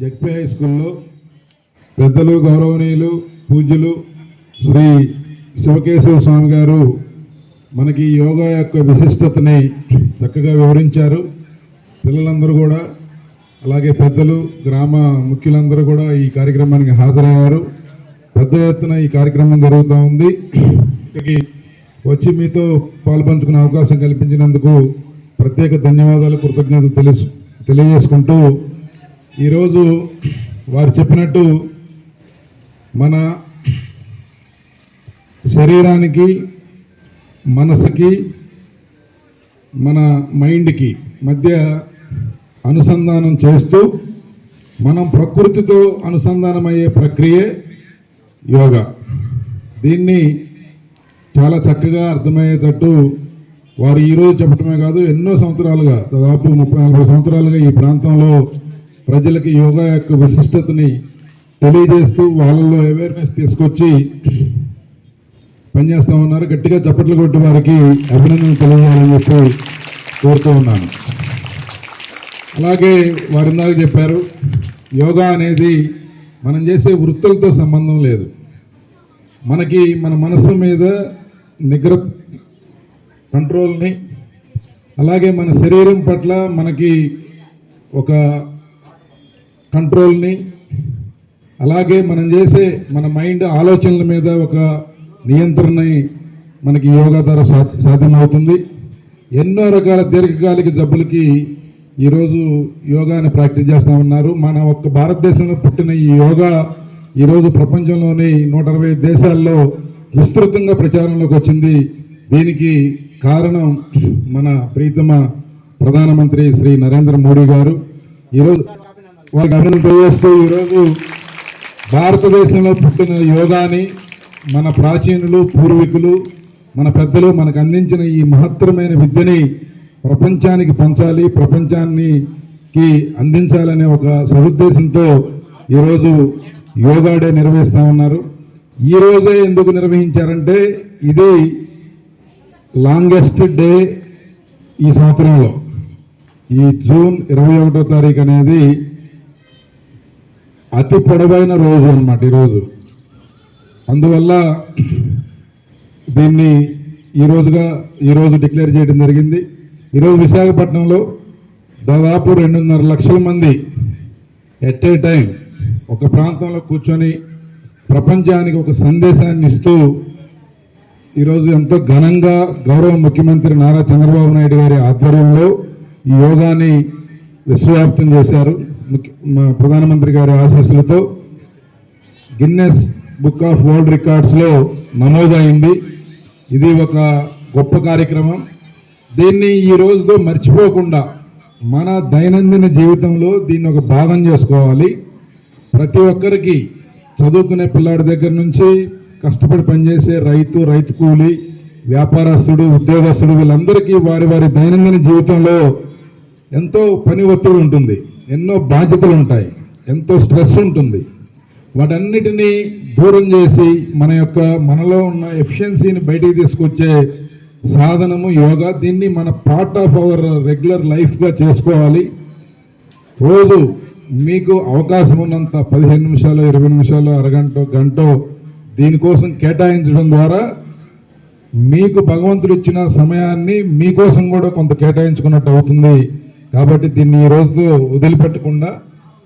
High స్కూల్లో పెద్దలు గౌరవనీయులు పూజ్యులు శ్రీ శివకేశవ స్వామి గారు మనకి యోగా యొక్క విశిష్టతని చక్కగా వివరించారు. పిల్లలందరూ కూడా అలాగే పెద్దలు గ్రామ ముఖ్యులందరూ కూడా ఈ కార్యక్రమానికి హాజరయ్యారు. పెద్ద ఎత్తున ఈ కార్యక్రమం జరుగుతూ ఉంది. ఇక్కడికి వచ్చి మీతో పాల్పంచుకునే అవకాశం కల్పించినందుకు ప్రత్యేక ధన్యవాదాలు కృతజ్ఞతలు తెలుసు తెలియజేసుకుంటూ ఈరోజు వారు చెప్పినట్టు మన శరీరానికి మనసుకి మన మైండ్కి మధ్య అనుసంధానం చేస్తూ మనం ప్రకృతితో అనుసంధానమయ్యే ప్రక్రియే యోగా. దీన్ని చాలా చక్కగా అర్థమయ్యేటట్టు వారు ఈరోజు చెప్పడమే కాదు ఎన్నో సంవత్సరాలుగా దాదాపు ముప్పై నలభై సంవత్సరాలుగా ఈ ప్రాంతంలో ప్రజలకి యోగా యొక్క విశిష్టతని తెలియజేస్తూ వాళ్ళలో అవేర్నెస్ తీసుకొచ్చి పనిచేస్తా ఉన్నారు గట్టిగా చప్పట్లు కొట్టి వారికి అభినందనలు తెలియజేయాలని చెప్పి కోరుతూ ఉన్నాను. అలాగే వారు ఇందాక చెప్పారు యోగా అనేది మనం చేసే వృత్తులతో సంబంధం లేదు. మనకి మన మనసు మీద నిగ్ర కంట్రోల్ని అలాగే మన శరీరం పట్ల మనకి ఒక కంట్రోల్ని అలాగే మనం చేసే మన మైండ్ ఆలోచనల మీద ఒక నియంత్రణని మనకి యోగా ద్వారా సా సాధ్యమవుతుంది. ఎన్నో రకాల దీర్ఘకాలిక జబ్బులకి ఈరోజు యోగాని ప్రాక్టీస్ చేస్తూ ఉన్నారు. మన ఒక్క భారతదేశంలో పుట్టిన ఈ యోగా ఈరోజు ప్రపంచంలోని నూట అరవై దేశాల్లో విస్తృతంగా ప్రచారంలోకి వచ్చింది. దీనికి కారణం మన ప్రీతమ ప్రధానమంత్రి శ్రీ నరేంద్ర మోడీ గారు. ఈరోజు వారికి అభినందన తెలియజేస్తూ ఈరోజు భారతదేశంలో పుట్టిన యోగాని మన ప్రాచీనులు పూర్వీకులు మన పెద్దలు మనకు అందించిన ఈ మహత్తరమైన విద్యని ప్రపంచానికి పంచాలి ప్రపంచానికి అందించాలనే ఒక సదుద్దేశంతో ఈరోజు యోగా డే నిర్వహిస్తూ ఉన్నారు. ఈరోజే ఎందుకు నిర్వహించారంటే ఇది లాంగెస్ట్ డే ఈ సంవత్సరంలో. ఈ జూన్ ఇరవై ఒకటో తారీఖు అనేది అతి పొడవైన రోజు అన్నమాట ఈరోజు. అందువల్ల దీన్ని ఈరోజుగా ఈరోజు డిక్లేర్ చేయడం జరిగింది. ఈరోజు విశాఖపట్నంలో దాదాపు రెండున్నర లక్షల మంది ఎట్ ఏ టైం ఒక ప్రాంతంలో కూర్చొని ప్రపంచానికి ఒక సందేశాన్ని ఇస్తూ ఈరోజు ఎంతో ఘనంగా గౌరవ ముఖ్యమంత్రి నారా చంద్రబాబు నాయుడు గారి ఆధ్వర్యంలో ఈ యోగాని విశ్వవ్యాప్తం చేశారు. మా ప్రధానమంత్రి గారి ఆశీస్సులతో గిన్నెస్ బుక్ ఆఫ్ వరల్డ్ రికార్డ్స్లో నమోదైంది. ఇది ఒక గొప్ప కార్యక్రమం. దీన్ని ఈ రోజుతో మర్చిపోకుండా మన దైనందిన జీవితంలో దీన్ని ఒక భాగం చేసుకోవాలి. ప్రతి ఒక్కరికి చదువుకునే పిల్లాడి దగ్గర నుంచి కష్టపడి పనిచేసే రైతు రైతు కూలి వ్యాపారస్తుడు ఉద్యోగస్తుడు వీళ్ళందరికీ వారి వారి దైనందిన జీవితంలో ఎంతో పని ఒత్తిడి ఉంటుంది. ఎన్నో బాధ్యతలు ఉంటాయి ఎంతో స్ట్రెస్ ఉంటుంది. వాటన్నిటినీ దూరం చేసి మన యొక్క మనలో ఉన్న ఎఫిషియన్సీని బయటికి తీసుకొచ్చే సాధనము యోగా దీన్ని మన పార్ట్ ఆఫ్ అవర్ రెగ్యులర్ లైఫ్గా చేసుకోవాలి. రోజు మీకు అవకాశం ఉన్నంత పదిహేను నిమిషాలు ఇరవై నిమిషాలు అరగంట గంట దీనికోసం కేటాయించడం ద్వారా మీకు భగవంతుడు ఇచ్చిన సమయాన్ని మీకోసం కూడా కొంత కేటాయించుకున్నట్టు అవుతుంది. కాబట్టి దీన్ని ఈ రోజు వదిలిపెట్టకుండా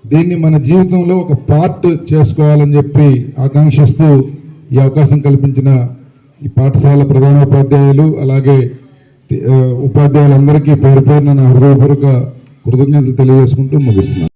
దీన్ని మన జీవితంలో ఒక పార్ట్ చేసుకోవాలని చెప్పి ఆకాంక్షిస్తూ ఈ అవకాశం కల్పించిన ఈ పాఠశాల ప్రధానోపాధ్యాయులు అలాగే ఉపాధ్యాయులందరికీ పేరు పేరున నా హృదయపూర్వక కృతజ్ఞతలు తెలియజేసుకుంటూ ముగిస్తున్నాను.